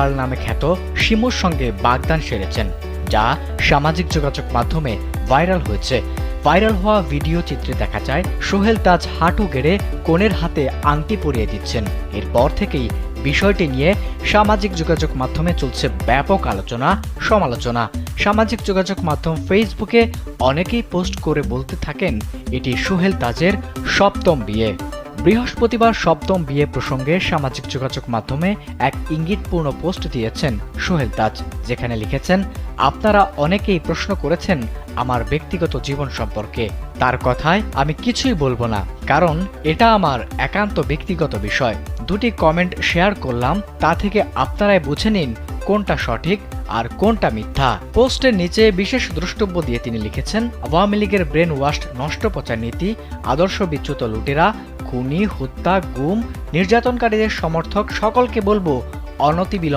পাল নামে খ্যাত শিমুর সঙ্গে বাগদান সেরেছেন, যা সামাজিক যোগাযোগ মাধ্যমে ভাইরাল হয়েছে। ভাইরাল হওয়া ভিডিও চিত্রে দেখা যায়, সোহেল তাজ হাঁটু গেড়ে কনের হাতে আংটি পরিয়ে দিচ্ছেন। এরপর থেকেই বিষয়টি নিয়ে সামাজিক যোগাযোগ মাধ্যমে চলছে ব্যাপক আলোচনা, সমালোচনা। সামাজিক যোগাযোগ মাধ্যম ফেসবুকে অনেকেই পোস্ট করে বলতে থাকেন, এটি সোহেল তাজের সপ্তম বিয়ে। বৃহস্পতিবার সপ্তম বিয়ে প্রসঙ্গে সামাজিক যোগাযোগ মাধ্যমে এক ইঙ্গিতপূর্ণ পোস্ট দিয়েছেন সোহেল তাজ, যেখানে লিখেছেন, আপনারা অনেকেই প্রশ্ন করেছেন আমার ব্যক্তিগত জীবন সম্পর্কে। তার কথায় আমি কিছুই বলব না, কারণ এটা আমার একান্ত ব্যক্তিগত বিষয়। দুটি কমেন্ট শেয়ার করলাম, তা থেকে আপনারাই বুঝে নিন কোনটা সঠিক আর কোনটা মিথ্যা। পোস্টের নিচে বিশেষ দ্রষ্টব্য দিয়ে তিনি লিখেছেন, আওয়ামী লীগের ব্রেন ওয়াশ নষ্ট পচা নীতি, আদর্শ বিচ্যুত লুটেরা খুনি হত্যা গুম নির্যাতনকারীদের সমর্থক সকলকে বলব অনতিবিলম্বে।